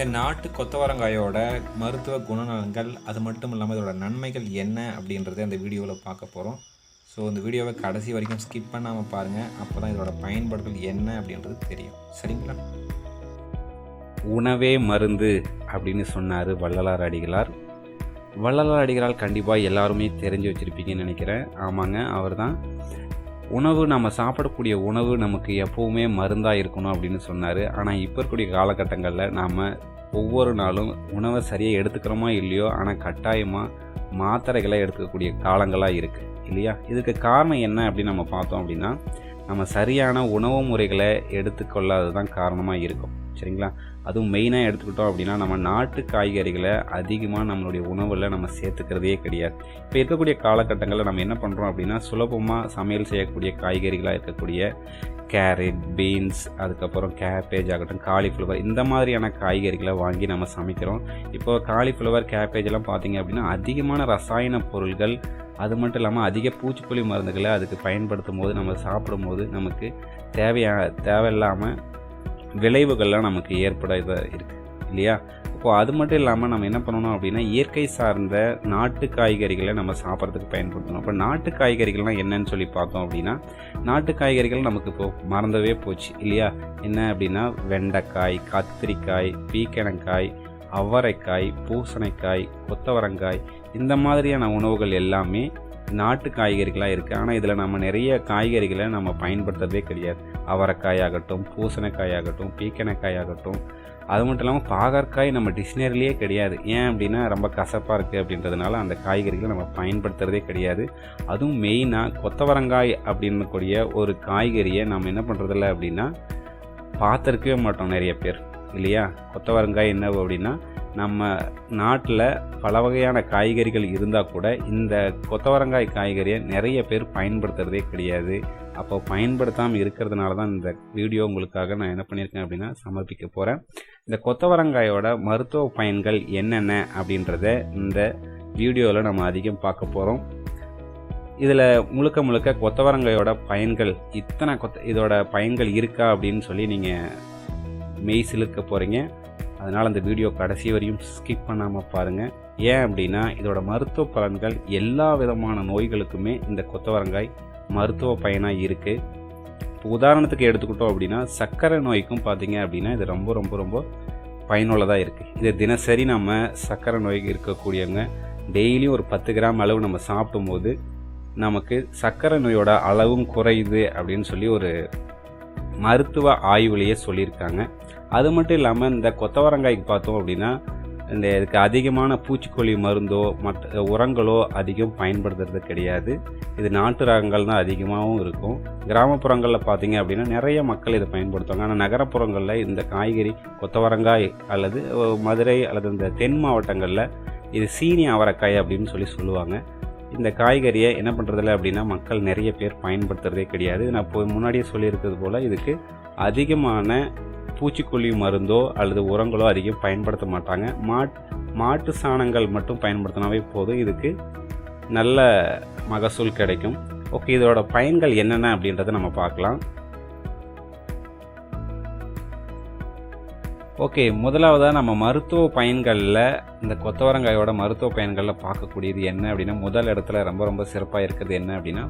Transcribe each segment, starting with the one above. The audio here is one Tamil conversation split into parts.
இந்த நாட்டு கொத்தவரங்காயோட மருத்துவ குணநலன்கள் அது மட்டும் இல்லாமல் இதோட நன்மைகள் என்ன அப்படின்றத இந்த வீடியோவில் பார்க்க போகிறோம் ஸோ இந்த வீடியோவை கடைசி வரைக்கும் ஸ்கிப் பண்ணாமல் பாருங்கள் அப்போ தான் இதோட பயன்பாடுகள் என்ன அப்படின்றது தெரியும். சரிங்களா? உணவே மருந்து அப்படின்னு சொன்னார் வள்ளலார் அடிகளார். வள்ளலார் அடிகளால் கண்டிப்பாக எல்லாருமே தெரிஞ்சு வச்சுருப்பீங்கன்னு நினைக்கிறேன். ஆமாங்க அவர் தான் உணவு நம்ம சாப்பிடக்கூடிய உணவு நமக்கு எப்போவுமே மருந்தாக இருக்கணும் அப்படின்னு சொன்னார். ஆனால் இப்போ இருக்கக்கூடிய காலகட்டங்களில் நாம் ஒவ்வொரு நாளும் உணவை சரியாக எடுத்துக்கிறோமோ இல்லையோ ஆனால் கட்டாயமாக மாத்திரைகளை எடுத்துக்கக்கூடிய காலங்களாக இருக்குது இல்லையா? இதுக்கு காரணம் என்ன அப்படின்னு நம்ம பார்த்தோம் அப்படின்னா நம்ம சரியான உணவு முறைகளை எடுத்துக்கொள்ளாதது தான் காரணமாக இருக்கும் சரிங்களா? அதுவும் மெயினாக எடுத்துக்கிட்டோம் அப்படின்னா நம்ம நாட்டு காய்கறிகளை அதிகமாக நம்மளுடைய உணவில் நம்ம சேர்த்துக்கிறதே கிடையாது. இப்போ இருக்கக்கூடிய காலகட்டங்களில் நம்ம என்ன பண்ணுறோம் அப்படின்னா சுலபமாக சமையல் செய்யக்கூடிய காய்கறிகளாக இருக்கக்கூடிய கேரட் பீன்ஸ் அதுக்கப்புறம் கேபேஜ் ஆகட்டும் காலிஃப்ளவர் இந்த மாதிரியான காய்கறிகளை வாங்கி நம்ம சமைக்கிறோம். இப்போ காலிஃப்ளவர் கேபேஜ் எல்லாம் பார்த்தீங்க அப்படின்னா அதிகமான ரசாயன பொருள்கள் அது மட்டும் இல்லாமல் அதிக பூச்சிக்கொல்லி மருந்துகளை அதுக்கு பயன்படுத்தும் போது நம்ம சாப்பிடும்போது நமக்கு தேவையா தேவையில்லாமல் விளைவுகள்லாம் நமக்கு ஏற்பட இதாக இருக்குது இல்லையா? இப்போது அது மட்டும் இல்லாமல் நம்ம என்ன பண்ணணும் அப்படின்னா இயற்கை சார்ந்த நாட்டு காய்கறிகளை நம்ம சாப்பிட்றதுக்கு பயன்படுத்தணும். இப்போ நாட்டு காய்கறிகள்லாம் என்னன்னு சொல்லி பார்த்தோம் அப்படின்னா நாட்டு காய்கறிகள் நமக்கு இப்போ மறந்தவே போச்சு இல்லையா? என்ன அப்படின்னா வெண்டைக்காய் கத்திரிக்காய் பீக்கணக்காய் அவரைக்காய் பூசணிக்காய் கொத்தவரங்காய் இந்த மாதிரியான உணவுகள் எல்லாமே நாட்டு காய்கறிகளாக இருக்குது ஆனால் இதில் நம்ம நிறைய காய்கறிகளை நம்ம பயன்படுத்துறதே கிடையாது. அவரைக்காய் ஆகட்டும் பூசணிக்காய் ஆகட்டும் ஆகட்டும் அது மட்டும் இல்லாமல் பாகற்காய் நம்ம டிக்ஷனரிலேயே கிடையாது. ஏன் அப்படின்னா ரொம்ப கசப்பாக இருக்குது அப்படின்றதுனால அந்த காய்கறிகளை நம்ம பயன்படுத்துகிறதே கிடையாது. அதுவும் மெயினாக கொத்தவரங்காய் அப்படின்னக்கூடிய ஒரு காய்கறியை நம்ம என்ன பண்ணுறதில்ல அப்படின்னா பார்த்துருக்கவே மாட்டோம் நிறைய பேர். இல்லையா? கொத்தவரங்காய் என்ன அப்படின்னா நம்ம நாட்டில் பல வகையான காய்கறிகள் இருந்தால் கூட இந்த கொத்தவரங்காய் காய்கறியை நிறைய பேர் பயன்படுத்துகிறதே கிடையாது. அப்போ பயன்படுத்தாமல் இருக்கிறதுனால தான் இந்த வீடியோ உங்களுக்காக நான் என்ன பண்ணியிருக்கேன் அப்படின்னா சமர்ப்பிக்க போகிறேன் இந்த கொத்தவரங்காயோட மருத்துவ பயன்கள் என்னென்ன அப்படின்றத இந்த வீடியோவில் நம்ம அதிகம் பார்க்க போகிறோம் இதில் முழுக்க முழுக்க கொத்தவரங்காயோட பயன்கள் இத்தனை கொத்த இதோட பயன்கள் இருக்கா அப்படின்னு சொல்லி நீங்கள் மெய் சிலுக்க போகிறீங்க அதனால் அந்த வீடியோ கடைசி வரையும் ஸ்கிப் பண்ணாமல் பாருங்கள் ஏன் அப்படின்னா இதோட மருத்துவ பலன்கள் எல்லா விதமான நோய்களுக்குமே இந்த கொத்தவரங்காய் மருத்துவ பயனாக இருக்குது இப்போ உதாரணத்துக்கு எடுத்துக்கிட்டோம் அப்படின்னா சர்க்கரை நோய்க்கும் பார்த்தீங்க அப்படின்னா இது ரொம்ப ரொம்ப ரொம்ப பயனுள்ளதாக இருக்குது இது தினசரி நம்ம சர்க்கரை நோய் இருக்கக்கூடியவங்க டெய்லியும் ஒரு பத்து கிராம் அளவு நம்ம சாப்பிடும்போது நமக்கு சர்க்கரை நோயோட அளவும் குறையுது அப்படின்னு சொல்லி ஒரு மருத்துவ ஆய்வுலேயே சொல்லியிருக்காங்க. அது மட்டும் இல்லாமல் இந்த கொத்தவரங்காய்க்கு பார்த்தோம் அப்படின்னா இந்த இதுக்கு அதிகமான பூச்சிக்கொல்லி மருந்தோ மற்ற உரங்களோ அதிகம் பயன்படுத்துறது கிடையாது. இது நாட்டு ரகங்கள் தான் அதிகமாகவும் இருக்கும். கிராமப்புறங்களில் பார்த்தீங்க அப்படின்னா நிறைய மக்கள் இதை பயன்படுத்துவாங்க. ஆனால் நகரப்புறங்களில் இந்த காய்கறி கொத்தவரங்காய் அல்லது மதுரை அல்லது இந்த தென் மாவட்டங்களில் இது சீனி அவரைக்காய் அப்படின்னு சொல்லி சொல்லுவாங்க. இந்த காய்கறியை என்ன பண்ணுறதில்ல அப்படின்னா மக்கள் நிறைய பேர் பயன்படுத்துறதே கிடையாது. நான் இப்போ முன்னாடியே சொல்லியிருக்கிறது போல் இதுக்கு அதிகமான பூச்சிக்கொல்லி மருந்தோ அல்லது உரங்களோ அதிகம் பயன்படுத்த மாட்டாங்க. மாட் மாட்டு சாணங்கள் மட்டும் பயன்படுத்தினாவே போதும். இதுக்கு நல்ல மகசூல் கிடைக்கும். ஓகே இதோட பயன்கள் என்னென்ன அப்படின்றத நம்ம பார்க்கலாம். ஓகே முதலாவதாக நம்ம மருத்துவ பயன்களில் இந்த கொத்தவரங்காயோட மருத்துவ பயன்களில் பார்க்கக்கூடியது என்ன அப்படின்னா முதல் இடத்துல ரொம்ப ரொம்ப சிறப்பாக இருக்கிறது என்ன அப்படின்னா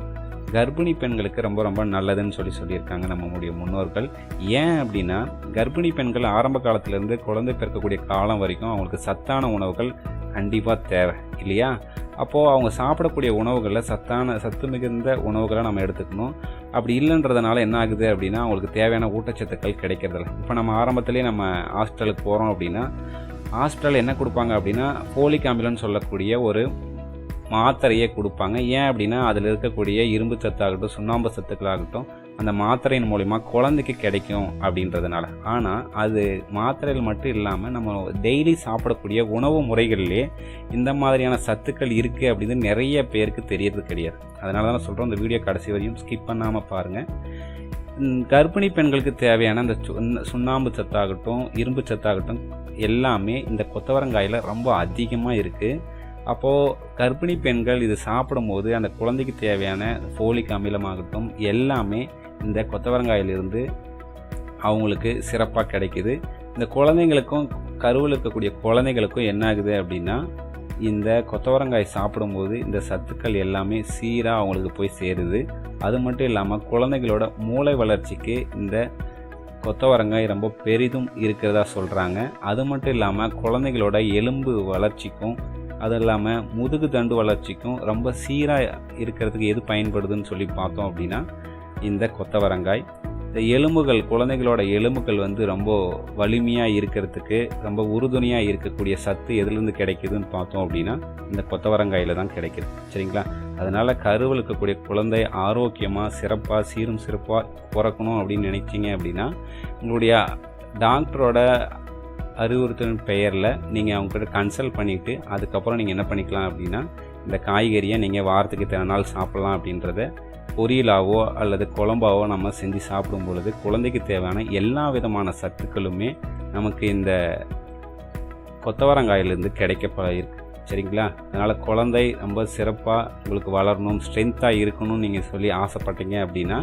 கர்ப்பிணி பெண்களுக்கு ரொம்ப ரொம்ப நல்லதுன்னு சொல்லி சொல்லியிருக்காங்க நம்மளுடைய முன்னோர்கள். ஏன் அப்படின்னா கர்ப்பிணி பெண்கள் ஆரம்ப காலத்திலேருந்து குழந்தை பிறக்கக்கூடிய காலம் வரைக்கும் அவங்களுக்கு சத்தான உணவுகள் கண்டிப்பாக தேவை இல்லையா? அப்போது அவங்க சாப்பிடக்கூடிய உணவுகளில் சத்தான சத்து மிகுந்த உணவுகளை நம்ம எடுத்துக்கணும். அப்படி இல்லைன்றதுனால என்ன ஆகுது அப்படின்னா அவங்களுக்கு தேவையான ஊட்டச்சத்துக்கள் கிடைக்கிறதில்ல. இப்போ நம்ம ஆரம்பத்திலேயே நம்ம ஹாஸ்டலுக்கு போகிறோம் அப்படின்னா ஹாஸ்டல் என்ன கொடுப்பாங்க அப்படின்னா ஃபோலிக் அமிலன்னு சொல்லக்கூடிய ஒரு மாத்திரையே கொடுப்பாங்க. ஏன் அப்படின்னா அதில் இருக்கக்கூடிய இரும்பு சத்தாகட்டும் சுண்ணாம்பு சத்துக்களாகட்டும் அந்த மாத்திரையின் மூலிமா குழந்தைக்கு கிடைக்கும் அப்படின்றதுனால. ஆனால் அது மாத்திரைகள் மட்டும் இல்லாமல் நம்ம டெய்லி சாப்பிடக்கூடிய உணவு முறைகளிலே இந்த மாதிரியான சத்துக்கள் இருக்குது அப்படின்னு நிறைய பேருக்கு தெரியறது கிடையாது. அதனால தான் நான் சொல்கிறோம் இந்த வீடியோ கடைசி வரையும் ஸ்கிப் பண்ணாமல் பாருங்கள் கர்ப்பிணி பெண்களுக்கு தேவையான அந்த சுண்ணாம்பு சத்தாகட்டும் இரும்பு சத்தாகட்டும் எல்லாமே இந்த கொத்தவரங்காயில் ரொம்ப அதிகமாக இருக்குது அப்போது கர்ப்பிணி பெண்கள் இது சாப்பிடும்போது அந்த குழந்தைக்கு தேவையான ஃபோலிக் அமிலமாகட்டும் எல்லாமே இந்த கொத்தவரங்காயிலிருந்து அவங்களுக்கு சிறப்பாக கிடைக்குது. இந்த குழந்தைங்களுக்கும் கருவில் இருக்கக்கூடிய குழந்தைங்களுக்கும் என்ன ஆகுது அப்படின்னா இந்த கொத்தவரங்காய் சாப்பிடும்போது இந்த சத்துக்கள் எல்லாமே சீராக அவங்களுக்கு போய் சேருது. அது மட்டும் இல்லாமல் குழந்தைகளோட மூளை வளர்ச்சிக்கு இந்த கொத்தவரங்காய் ரொம்ப பெரிதும் இருக்கிறதா சொல்கிறாங்க அது மட்டும் இல்லாமல் குழந்தைகளோட எலும்பு வளர்ச்சிக்கும் அது இல்லாமல் முதுகு தண்டு வளர்ச்சிக்கும் ரொம்ப சீராக இருக்கிறதுக்கு எது பயன்படுதுன்னு சொல்லி பார்த்தோம் அப்படின்னா இந்த கொத்தவரங்காய். இந்த எலும்புகள் குழந்தைகளோட எலும்புகள் வந்து ரொம்ப வலிமையாக இருக்கிறதுக்கு ரொம்ப உறுதுணையாக இருக்கக்கூடிய சத்து எதுலேருந்து கிடைக்குதுன்னு பார்த்தோம் அப்படின்னா இந்த கொத்தவரங்காயில் தான் கிடைக்குது. சரிங்களா? அதனால் கருவில் இருக்கக்கூடிய குழந்தை ஆரோக்கியமாக சிறப்பாக சீரும் சிறப்பாக பிறக்கணும் அப்படின்னு நினச்சிங்க அப்படின்னா உங்களுடைய டாக்டரோட அறிவுறுத்தலின் பெயரில் நீங்கள் அவங்ககிட்ட கன்சல்ட் பண்ணிவிட்டு அதுக்கப்புறம் நீங்கள் என்ன பண்ணிக்கலாம் அப்படின்னா இந்த காய்கறியை நீங்கள் வாரத்துக்கு இத்தனை நாள் சாப்பிட்லாம் அப்படின்றத பொரியலாவோ அல்லது குழம்பாவோ நம்ம செஞ்சு சாப்பிடும் பொழுது குழந்தைக்கு தேவையான எல்லா விதமான சத்துக்களுமே நமக்கு இந்த கொத்தவரங்காயிலிருந்து கிடைக்க இருக்குது சரிங்களா? அதனால் குழந்தை ரொம்ப சிறப்பாக உங்களுக்கு வளரணும் ஸ்ட்ரென்த்தாக இருக்கணும்னு நீங்கள் சொல்லி ஆசைப்பட்டீங்க அப்படின்னா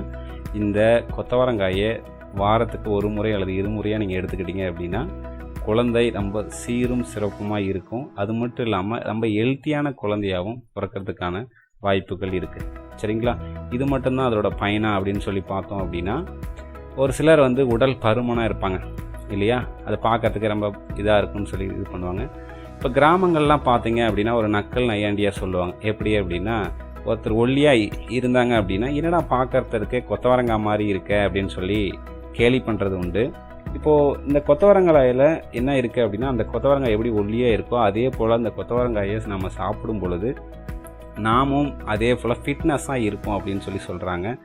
இந்த கொத்தவரங்காயை வாரத்துக்கு ஒரு முறை அல்லது இருமுறையாக நீங்கள் எடுத்துக்கிட்டீங்க அப்படின்னா குழந்தை ரொம்ப சீரும் சிறப்புமாக இருக்கும். அது மட்டும் இல்லாமல் ரொம்ப ஹெல்த்தியான குழந்தையாகவும் பிறக்கிறதுக்கான வாய்ப்புகள் இருக்குது சரிங்களா? இது மட்டும்தான் அதோட பயனா அப்படின்னு சொல்லி பார்த்தோம் அப்படின்னா ஒரு சிலர் வந்து உடல் பருமனாக இருப்பாங்க இல்லையா? அதை பார்க்கறதுக்கு ரொம்ப இதாக இருக்கும்னு சொல்லி இது பண்ணுவாங்க. இப்போ கிராமங்கள்லாம் பார்த்தீங்க அப்படின்னா ஒரு நக்கல் நையாண்டியாக சொல்லுவாங்க. எப்படி அப்படின்னா ஒருத்தர் ஒல்லியாக இருந்தாங்க அப்படின்னா என்னடா பார்க்கறதுக்கு கொத்தவரங்காய் மாதிரி இருக்க அப்படின்னு சொல்லி கேலி பண்ணுறது உண்டு. இப்போது இந்த கொத்தவரங்காயில் என்ன இருக்குது அப்படின்னா அந்த கொத்தவரங்காய் எப்படி ஒல்லியாக இருக்கோ அதே போல் அந்த கொத்தவரங்காயை நம்ம சாப்பிடும் பொழுது நாமும் அதே போல் ஃபிட்னஸாக இருப்போம் அப்படின்னு சொல்லி சொல்கிறாங்க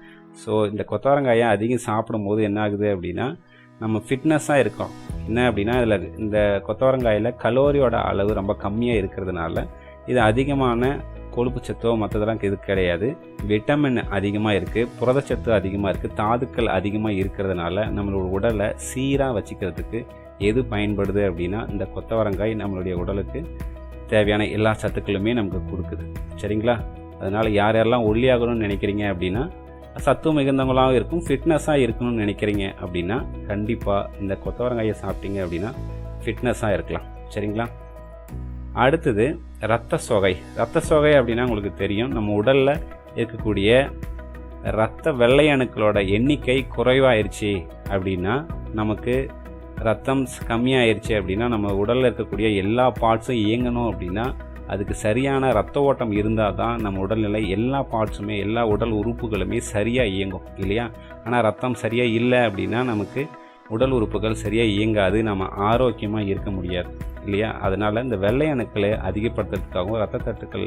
ஸோ இந்த கொத்தவரங்காயை அதிகம் சாப்பிடும்போது என்ன ஆகுது அப்படின்னா நம்ம ஃபிட்னஸாக இருக்கோம். என்ன அப்படின்னா இதில் இந்த கொத்தவரங்காயில் கலோரியோட அளவு ரொம்ப கம்மியாக இருக்கிறதுனால இது அதிகமான கொழுப்பு சத்தோ மற்றதெல்லாம் இது கிடையாது. விட்டமின் அதிகமாக இருக்குது புரதச்சத்து அதிகமாக இருக்குது தாதுக்கள் அதிகமாக இருக்கிறதுனால நம்மளோட உடலை சீராக வச்சுக்கிறதுக்கு எது பயன்படுது அப்படின்னா இந்த கொத்தவரங்காய் நம்மளுடைய உடலுக்கு தேவையான எல்லா சத்துக்களுமே நமக்கு கொடுக்குது. சரிங்களா? அதனால் யார் யாரெல்லாம் ஒல்லியாகணும்னு நினைக்கிறீங்க அப்படின்னா சத்து மிகுந்தவங்களாகவும் இருக்கும் ஃபிட்னஸாக இருக்கணும்னு நினைக்கிறீங்க அப்படின்னா கண்டிப்பாக இந்த கொத்தவரங்காயை சாப்பிட்டீங்க அப்படின்னா ஃபிட்னஸாக இருக்கலாம். சரிங்களா? அடுத்தது இரத்த சோகை. இரத்த சோகை அப்படின்னா உங்களுக்கு தெரியும். நம்ம உடலில் இருக்கக்கூடிய இரத்த வெள்ளை அணுக்களோட எண்ணிக்கை குறைவாயிருச்சு அப்படின்னா நமக்கு ரத்தம் கம்மியாயிருச்சு அப்படின்னா நம்ம உடலில் இருக்கக்கூடிய எல்லா பார்ட்ஸும் இயங்கணும் அப்படின்னா அதுக்கு சரியான ரத்த ஓட்டம் இருந்தால் தான் நம்ம உடல்நிலை எல்லா பார்ட்ஸுமே எல்லா உடல் உறுப்புகளுமே சரியாக இயங்கும் இல்லையா? ஆனால் ரத்தம் சரியாக இல்லை அப்படின்னா நமக்கு உடல் உறுப்புகள் சரியாக இயங்காது. நம்ம ஆரோக்கியமாக இருக்க முடியாது. இல்லையா? அதனால் இந்த வெள்ளை அணுக்களை அதிகப்படுத்துறதுக்காகவும் ரத்த தட்டுக்கள்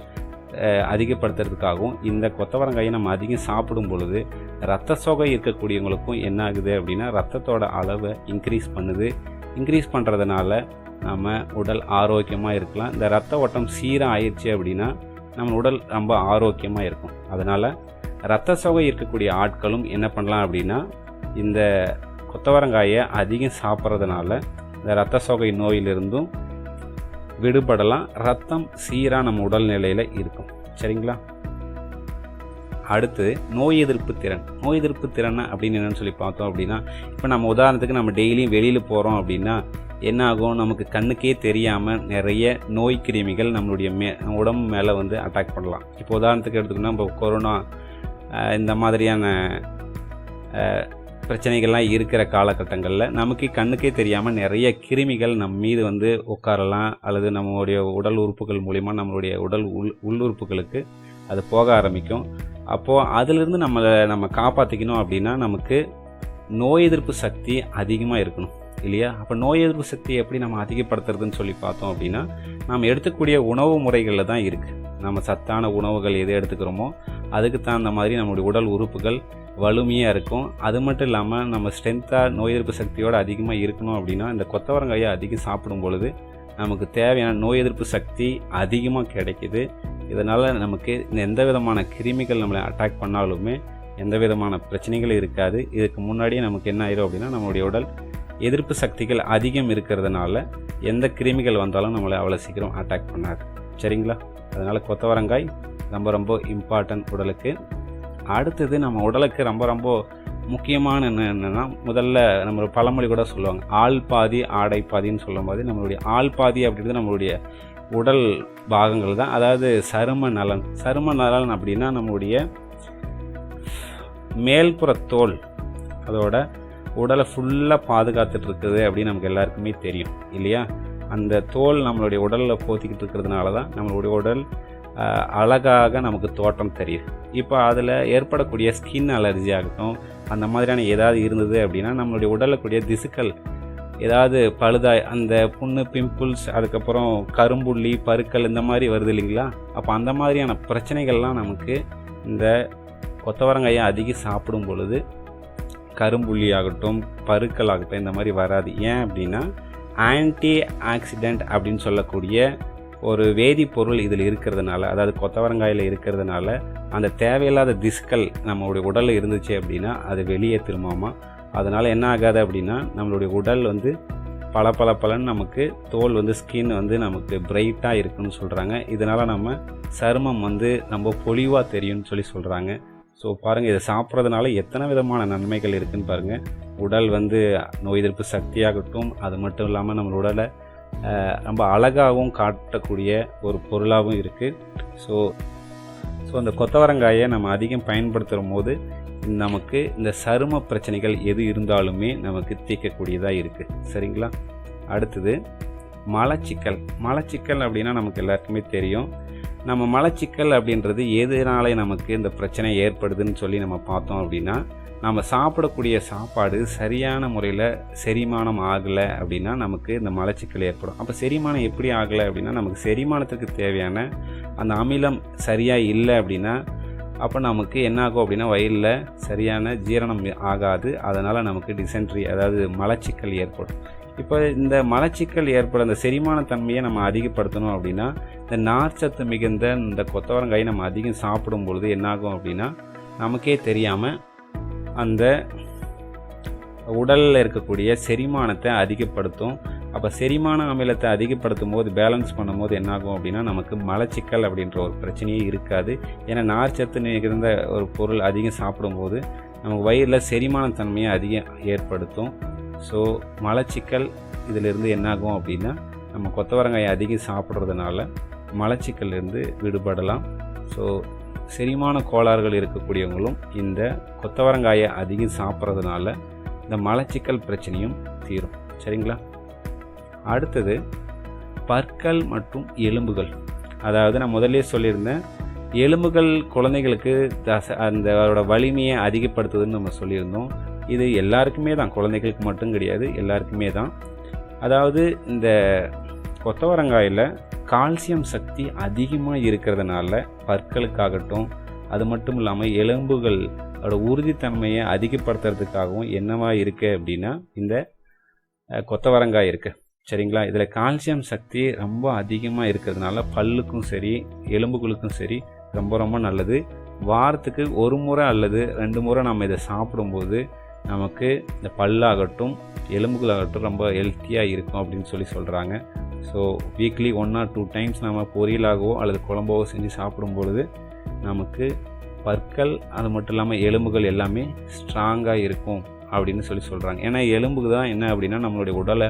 அதிகப்படுத்துறதுக்காகவும் இந்த கொத்தவரங்காயை நம்ம அதிகம் சாப்பிடும் பொழுது ரத்த சோகை இருக்கக்கூடியவங்களுக்கும் என்ன ஆகுது அப்படின்னா ரத்தத்தோட அளவை இன்க்ரீஸ் பண்ணுது. இன்க்ரீஸ் பண்ணுறதுனால நம்ம உடல் ஆரோக்கியமாக இருக்கலாம். இந்த ரத்த ஓட்டம் சீராக ஆயிடுச்சு அப்படின்னா நம்ம உடல் ரொம்ப ஆரோக்கியமாக இருக்கும். அதனால் ரத்த சோகை இருக்கக்கூடிய ஆட்களும் என்ன பண்ணலாம் அப்படின்னா இந்த கொத்தவரங்காயை அதிகம் சாப்பிட்றதுனால இந்த ரத்த சோகை நோயிலிருந்தும் விடுபடலாம். ரத்தம் சீராக நம்ம உடல்நிலையில் இருக்கும். சரிங்களா? அடுத்து நோய் எதிர்ப்பு திறன். நோய் எதிர்ப்பு திறன் அப்படின்னு என்னென்னு சொல்லி பார்த்தோம் அப்படின்னா இப்போ நம்ம உதாரணத்துக்கு நம்ம டெய்லியும் வெளியில் போகிறோம் அப்படின்னா என்ன ஆகும்? நமக்கு கண்ணுக்கே தெரியாமல் நிறைய நோய் கிருமிகள் நம்மளுடைய மே உடம்பு மேலே வந்து அட்டாக் பண்ணலாம். இப்போ உதாரணத்துக்கு எடுத்துக்கணும் இப்போ கொரோனா இந்த மாதிரியான பிரச்சனைகள்லாம் இருக்கிற காலகட்டங்களில் நமக்கு கண்ணுக்கே தெரியாமல் நிறைய கிருமிகள் நம் மீது வந்து உட்காரலாம் அல்லது நம்மளுடைய உடல் உறுப்புகள் மூலிமா நம்மளுடைய உடல் உள் உள்ளுறுப்புகளுக்கு அது போக ஆரம்பிக்கும். அப்போது அதிலிருந்து நம்மளை நம்ம காப்பாற்றிக்கணும் அப்படின்னா நமக்கு நோய் எதிர்ப்பு சக்தி அதிகமாக இருக்கணும் இல்லையா? அப்போ நோய் எதிர்ப்பு சக்தியை எப்படி நம்ம அதிகப்படுத்துறதுன்னு சொல்லி பார்த்தோம் அப்படின்னா நாம் எடுத்துக்கூடிய உணவு முறைகளில் தான் இருக்குது நம்ம சத்தான உணவுகள் எது எடுத்துக்கிறோமோ அதுக்கு தகுந்த மாதிரி நம்மளுடைய உடல் உறுப்புகள் வலிமையாக இருக்கும். அது மட்டும் இல்லாமல் நம்ம ஸ்ட்ரென்த்தாக நோய் எதிர்ப்பு சக்தியோடு அதிகமாக இருக்கணும் அப்படின்னா இந்த கொத்தவரங்காயை அதிகம் சாப்பிடும் பொழுது நமக்கு தேவையான நோய் எதிர்ப்பு சக்தி அதிகமாக கிடைக்கிது. இதனால் நமக்கு இந்த எந்த விதமான கிருமிகள் நம்மளை அட்டாக் பண்ணாலுமே எந்த விதமான பிரச்சனைகளும் இருக்காது. இதுக்கு முன்னாடியே நமக்கு என்ன ஆயிரும் அப்படின்னா நம்மளுடைய உடல் எதிர்ப்பு சக்திகள் அதிகம் இருக்கிறதுனால எந்த கிருமிகள் வந்தாலும் நம்மளை அவ்வளோ சீக்கிரம் அட்டாக் பண்ணாது. சரிங்களா? அதனால் கொத்தவரங்காய் ரொம்ப ரொம்ப இம்பார்ட்டன்ட் உடலுக்கு. அடுத்தது நம்ம உடலுக்கு ரொம்ப ரொம்ப முக்கியமான என்ன என்னென்னா முதல்ல நம்ம பழமொழி கூட சொல்லுவாங்க. ஆள் பாதி ஆடை பாதின்னு சொல்லும்போது நம்மளுடைய ஆள் பாதி அப்படின்றது நம்மளுடைய உடல் பாகங்கள் தான். அதாவது சரும நலன். சரும நலன் அப்படின்னா நம்மளுடைய மேல்புற தோல் அதோட உடலை ஃபுல்லாக பாதுகாத்துட்டு இருக்குது அப்படின்னு நமக்கு எல்லாருக்குமே தெரியும் இல்லையா? அந்த தோல் நம்மளுடைய உடலில் போத்திக்கிட்டு இருக்கிறதுனால தான் நம்மளுடைய உடல் அழகாக நமக்கு தோற்றம் தெரியுது. இப்போ அதில் ஏற்படக்கூடிய ஸ்கின் அலர்ஜி ஆகட்டும் அந்த மாதிரியான ஏதாவது இருந்தது அப்படின்னா நம்மளுடைய உடலக்கூடிய திசுக்கள் ஏதாவது பழுதாய் அந்த புண்ணு பிம்பிள்ஸ் அதுக்கப்புறம் கரும்புள்ளி பருக்கள் இந்த மாதிரி வருது இல்லைங்களா? அப்போ அந்த மாதிரியான பிரச்சனைகள்லாம் நமக்கு இந்த கொத்தவரங்காயை அதிகம் சாப்பிடும் பொழுது கரும்புள்ளி ஆகட்டும் பருக்கள் ஆகட்டும் இந்த மாதிரி வராது. ஏன் அப்படின்னா ஆன்டி ஆக்சிடெண்ட் அப்படின்னு சொல்லக்கூடிய ஒரு வேதிப்பொருள் இதில் இருக்கிறதுனால அதாவது கொத்தவரங்காயில் இருக்கிறதுனால அந்த தேவையில்லாத திஸ்கள் நம்மளுடைய உடலில் இருந்துச்சு அப்படின்னா அது வெளியே திரும்பாமா அதனால் என்ன ஆகாது அப்படின்னா நம்மளுடைய உடல் வந்து பல பல பலன் நமக்கு தோல் வந்து ஸ்கின் வந்து நமக்கு பிரைட்டாக இருக்குன்னு சொல்கிறாங்க இதனால் நம்ம சருமம் வந்து ரொம்ப பொலிவாக தெரியும்னு சொல்லி சொல்கிறாங்க ஸோ பாருங்கள் இதை சாப்பிட்றதுனால எத்தனை விதமான நன்மைகள் இருக்குதுன்னு பாருங்கள் உடல் வந்து நோய் எதிர்ப்பு சக்தியாகட்டும் அது மட்டும் இல்லாமல் நம்ம உடலை ரொம்ப அழகாகவும் காட்டக்கூடிய ஒரு பொருளாகவும் இருக்குது ஸோ ஸோ அந்த கொத்தவரங்காயை நம்ம அதிகம் பயன்படுத்துகிற போது நமக்கு இந்த சரும பிரச்சனைகள் எது இருந்தாலுமே நமக்கு தீர்க்கக்கூடியதாக இருக்குது சரிங்களா? அடுத்தது மலச்சிக்கல். மலச்சிக்கல் அப்படின்னா நமக்கு எல்லாருக்குமே தெரியும். நம்ம மலச்சிக்கல் அப்படின்றது எதனால நமக்கு இந்த பிரச்சனை ஏற்படுதுன்னு சொல்லி நம்ம பார்த்தோம் அப்படின்னா நம்ம சாப்பிடக்கூடிய சாப்பாடு சரியான முறையில் செரிமானம் ஆகலை அப்படின்னா நமக்கு இந்த மலச்சிக்கல் ஏற்படும். அப்போ செரிமானம் எப்படி ஆகலை அப்படின்னா நமக்கு செரிமானத்துக்கு தேவையான அந்த அமிலம் சரியாக இல்லை அப்படின்னா அப்போ நமக்கு என்ன ஆகும் அப்படின்னா வயிறில் சரியான ஜீரணம் ஆகாது. அதனால் நமக்கு டிசென்ட்ரி அதாவது மலச்சிக்கல் ஏற்படும். இப்போ இந்த மலச்சிக்கல் ஏற்பட அந்த செரிமான தன்மையை நம்ம அதிகப்படுத்தணும் அப்படின்னா இந்த நார்ச்சத்து மிகுந்த இந்த கொத்தவரங்காயை நம்ம அதிகம் சாப்பிடும் பொழுது என்னாகும் அப்படின்னா நமக்கே தெரியாமல் அந்த உடலில் இருக்கக்கூடிய செரிமானத்தை அதிகப்படுத்தும். அப்போ செரிமான அமிலத்தை அதிகப்படுத்தும் போது பேலன்ஸ் பண்ணும்போது என்னாகும் அப்படின்னா நமக்கு மலச்சிக்கல் அப்படின்ற ஒரு பிரச்சனையே இருக்காது. ஏன்னா நார்ச்சத்து மிகுந்த ஒரு பொருள் அதிகம் சாப்பிடும்போது நமக்கு வயிறில் செரிமான தன்மையை அதிகம் ஏற்படுத்தும். ஸோ மலச்சிக்கல் இதிலிருந்து என்னாகும் அப்படின்னா நம்ம கொத்தவரங்காயை அதிகம் சாப்பிட்றதுனால மலச்சிக்கல்லேருந்து விடுபடலாம். ஸோ செரிமான கோளாறுகள் இருக்கக்கூடியவங்களும் இந்த கொத்தவரங்காயை அதிகம் சாப்பிட்றதுனால இந்த மலச்சிக்கல் பிரச்சனையும் தீரும். சரிங்களா? அடுத்தது பற்கள் மற்றும் எலும்புகள். அதாவது நான் முதல்லே சொல்லியிருந்தேன் எலும்புகள் குழந்தைகளுக்கு தச அந்த அதோட வலிமையை அதிகப்படுத்துதுன்னு நம்ம சொல்லியிருந்தோம். இது எல்லாருக்குமே தான். குழந்தைகளுக்கு மட்டும் கிடையாது எல்லாருக்குமே தான். அதாவது இந்த கொத்தவரங்காயில் கால்சியம் சக்தி அதிகமாக இருக்கிறதுனால பற்களுக்காகட்டும் அது மட்டும் இல்லாமல் எலும்புகள் அதோட உறுதித்தன்மையை அதிகப்படுத்துறதுக்காகவும் என்னவா இருக்குது அப்படின்னா இந்த கொத்தவரங்காய் இருக்குது சரிங்களா? இதில் கால்சியம் சக்தி ரொம்ப அதிகமாக இருக்கிறதுனால பல்லுக்கும் சரி எலும்புகளுக்கும் சரி ரொம்ப ரொம்ப நல்லது. வாரத்துக்கு ஒரு முறை அல்லது ரெண்டு முறை நம்ம இதை சாப்பிடும்போது நமக்கு இந்த பல்லாகட்டும் எலும்புகளாகட்டும் ரொம்ப ஹெல்த்தியாக இருக்கும் அப்படின்னு சொல்லி சொல்கிறாங்க so weekly one or two times நம்ம பொரியலாகவோ அல்லது குழம்பாவோ செஞ்சு சாப்பிடும் பொழுது நமக்கு பற்கள் அது மட்டும் இல்லாமல் எலும்புகள் எல்லாமே ஸ்ட்ராங்காக இருக்கும் அப்படின்னு சொல்லி சொல்கிறாங்க ஏன்னா எலும்புக்கு தான் என்ன அப்படின்னா நம்மளுடைய உடலை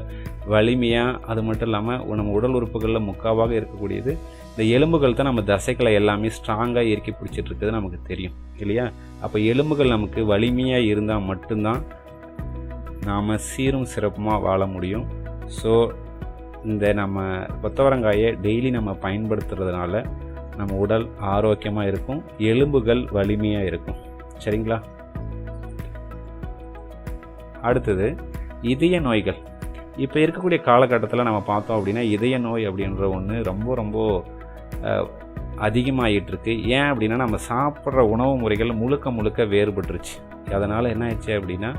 வலிமையாக அது மட்டும் இல்லாமல் நம்ம உடல் உறுப்புகளில் முக்காவாக இருக்கக்கூடியது இந்த எலும்புகள் தான் நம்ம தசைகளை எல்லாமே ஸ்ட்ராங்காக இறுக்கி பிடிச்சிட்டு இருக்குது நமக்கு தெரியும். இல்லையா? அப்போ எலும்புகள் நமக்கு வலிமையாக இருந்தால் மட்டும்தான் நாம் சீரும் சிறப்புமாக வாழ முடியும். ஸோ இந்த நம்ம கொத்தவரங்காயை டெய்லி நம்ம பயன்படுத்துறதுனால நம்ம உடல் ஆரோக்கியமாக இருக்கும் எலும்புகள் வலிமையாக இருக்கும். சரிங்களா? அடுத்தது இதய நோய்கள். இப்போ இருக்கக்கூடிய காலகட்டத்தில் நம்ம பார்த்தோம் அப்படின்னா இதய நோய் அப்படின்ற ஒன்று ரொம்ப ரொம்ப அதிகமாகிட்டுருக்கு ஏன் அப்படின்னா நம்ம சாப்பிட்ற உணவு முறைகள் முழுக்க முழுக்க வேறுபட்டுருச்சு. அதனால் என்ன ஆயிடுச்சு அப்படின்னா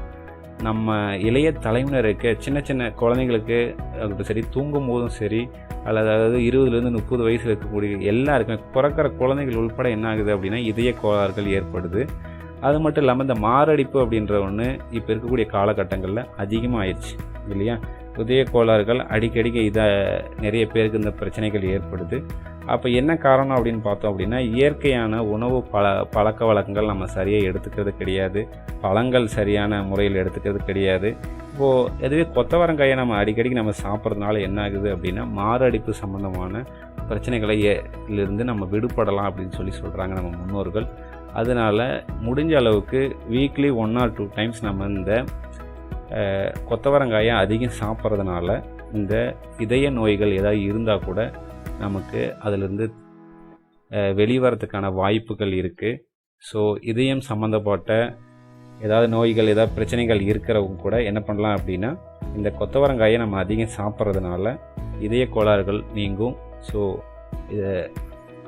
நம்ம இளைய தலைமுறைக்கு சின்ன சின்ன குழந்தைங்களுக்கு அதுக்கு சரி தூங்கும் போதும் சரி அல்லது அதாவது இருபதுலேருந்து முப்பது வயசு இருக்கக்கூடிய எல்லாருக்குமே பிறக்கிற குழந்தைகள் உள்பட என்ன ஆகுது அப்படின்னா இதய கோளாறுகள் ஏற்படுது. அது மட்டும் இல்லாமல் இந்த மாரடைப்பு அப்படின்ற ஒன்று இப்போ இருக்கக்கூடிய காலகட்டங்களில் அதிகமாக ஆயிடுச்சு இல்லையா? இதய கோளாறுகள் அடிக்கடிக்கு இதை நிறைய பேருக்கு இந்த பிரச்சனைகள் ஏற்படுது. அப்போ என்ன காரணம் அப்படின்னு பார்த்தோம் அப்படின்னா இயற்கையான உணவு பழ பழக்க வழக்கங்கள் நம்ம சரியாக எடுத்துக்கிறது கிடையாது. பழங்கள் சரியான முறையில் எடுத்துக்கிறது கிடையாது. இப்போது இதுவே கொத்தவரங்காயை நம்ம அடிக்கடிக்கு நம்ம சாப்பிட்றதுனால என்ன ஆகுது அப்படின்னா மாரடைப்பு சம்மந்தமான பிரச்சனைகளை இருந்து நம்ம விடுபடலாம் அப்படின்னு சொல்லி சொல்கிறாங்க நம்ம முன்னோர்கள். அதனால் முடிஞ்ச அளவுக்கு weekly one or two times நம்ம இந்த கொத்தவரங்காயை அதிகம் சாப்பிட்றதுனால இந்த இதய நோய்கள் ஏதாவது இருந்தால் கூட நமக்கு அதிலிருந்து வெளிவரத்துக்கான வாய்ப்புகள் இருக்குது ஸோ இதயம் சம்மந்தப்பட்ட ஏதாவது நோய்கள் ஏதாவது பிரச்சனைகள் இருக்கிறவங்க கூட என்ன பண்ணலாம் அப்படின்னா இந்த கொத்தவரங்காயை நம்ம அதிகம் சாப்பிட்றதுனால இதய கோளாறுகள் நீங்கும். ஸோ இதை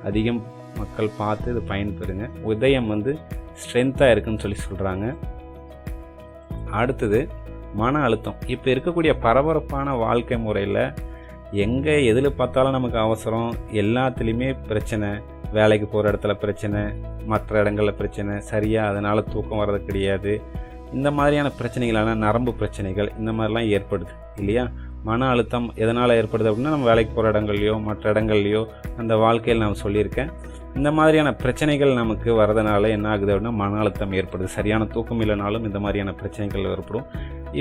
அதிகம் மக்கள் பார்த்து இது பயன்பெறுங்க இதயம் வந்து ஸ்ட்ரென்த்தாக இருக்குன்னு சொல்லி சொல்கிறாங்க அடுத்தது மன அழுத்தம். இப்போ இருக்கக்கூடிய பரபரப்பான வாழ்க்கை முறையில் எங்கே எதில் பார்த்தாலும் நமக்கு அவசரம்? எல்லாத்துலேயுமே பிரச்சனை. வேலைக்கு போகிற இடத்துல பிரச்சனை. மற்ற இடங்களில் பிரச்சனை. சரியாக அதனால் தூக்கம் வர்றது கிடையாது. இந்த மாதிரியான பிரச்சனைகளான நரம்பு பிரச்சனைகள் இந்த மாதிரிலாம் ஏற்படுது இல்லையா? மன அழுத்தம் எதனால் ஏற்படுது அப்படின்னா நம்ம வேலைக்கு போகிற இடங்கள்லையோ மற்ற இடங்கள்லையோ அந்த வாழ்க்கையில் நான் சொல்லியிருக்கேன். இந்த மாதிரியான பிரச்சனைகள் நமக்கு வரதுனால என்ன ஆகுது அப்படின்னா மன அழுத்தம் ஏற்படுது. சரியான தூக்கம் இல்லைனாலும் இந்த மாதிரியான பிரச்சனைகள் ஏற்படும்.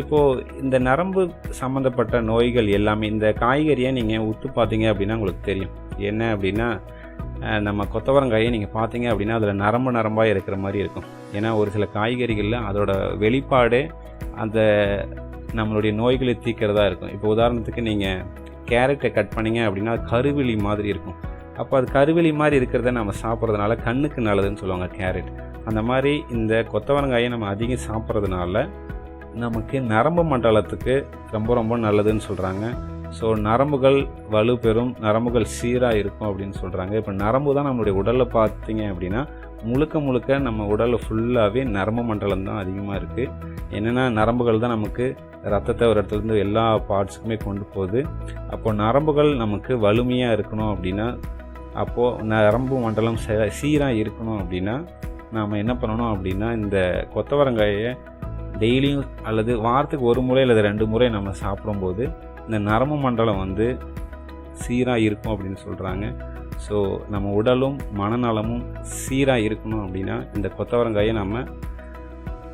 இப்போது இந்த நரம்பு சம்மந்தப்பட்ட நோய்கள் எல்லாமே இந்த காய்கறியை நீங்கள் உத்து பார்த்தீங்க அப்படின்னா உங்களுக்கு தெரியும். என்ன அப்படின்னா நம்ம கொத்தவரங்காயை நீங்கள் பார்த்தீங்க அப்படின்னா அதில் நரம்பு நரம்பாக இருக்கிற மாதிரி இருக்கும். ஏன்னா ஒரு சில காய்கறிகளில் அதோட வெளிப்பாடே அந்த நம்மளுடைய நோய்களை தீர்க்கிறதா இருக்கும். இப்போ உதாரணத்துக்கு நீங்கள் கேரட்டை கட் பண்ணீங்க அப்படின்னா அது கருவிழி மாதிரி இருக்கும். அப்போ அது கருவிழி மாதிரி இருக்கிறத நம்ம சாப்பிட்றதுனால கண்ணுக்கு நல்லதுன்னு சொல்லுவாங்க கேரட். அந்த மாதிரி இந்த கொத்தவரங்காயை நம்ம அதிகம் சாப்பிட்றதுனால நமக்கு நரம்பு மண்டலத்துக்கு ரொம்ப ரொம்ப நல்லதுன்னு சொல்கிறாங்க ஸோ நரம்புகள் வலு பெறும் நரம்புகள் சீராக இருக்கும் அப்படின்னு சொல்கிறாங்க இப்போ நரம்பு தான் நம்மளுடைய உடலில் பார்த்தீங்க அப்படின்னா முழுக்க முழுக்க நம்ம உடலில் ஃபுல்லாகவே நரம்பு மண்டலம் தான் அதிகமாக இருக்குது என்னென்னா நரம்புகள் தான் நமக்கு ரத்தத்தை ஒரு இடத்துலேருந்து எல்லா பார்ட்ஸுக்குமே கொண்டு போகுது. அப்போ நரம்புகள் நமக்கு வலிமையாக இருக்கணும் அப்படின்னா அப்போது நரம்பு மண்டலம் சீராக இருக்கணும் அப்படின்னா நாம் என்ன பண்ணணும் அப்படின்னா இந்த கொத்தவரங்காயை டெய்லியும் அல்லது வாரத்துக்கு ஒரு முறை அல்லது ரெண்டு முறை நம்ம சாப்பிடும்போது இந்த நரம்பு மண்டலம் வந்து சீராக இருக்கும் அப்படின்னு சொல்கிறாங்க ஸோ நம்ம உடலும் மனநலமும் சீராக இருக்கணும் அப்படின்னா இந்த கொத்தவரங்காயை நம்ம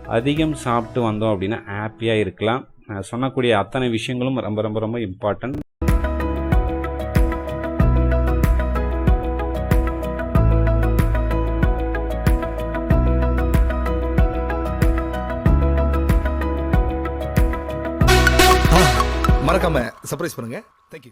அதிகம் சாப்பிட்டு வந்தோம் அப்படின்னா ஹாப்பியாக இருக்கலாம். நான் சொன்னக்கூடிய அத்தனை விஷயங்களும் ரொம்ப ரொம்ப ரொம்ப இம்பார்ட்டன்ட் சர்ப்ரைஸ் பண்ணுங்க. தேங்க்யூ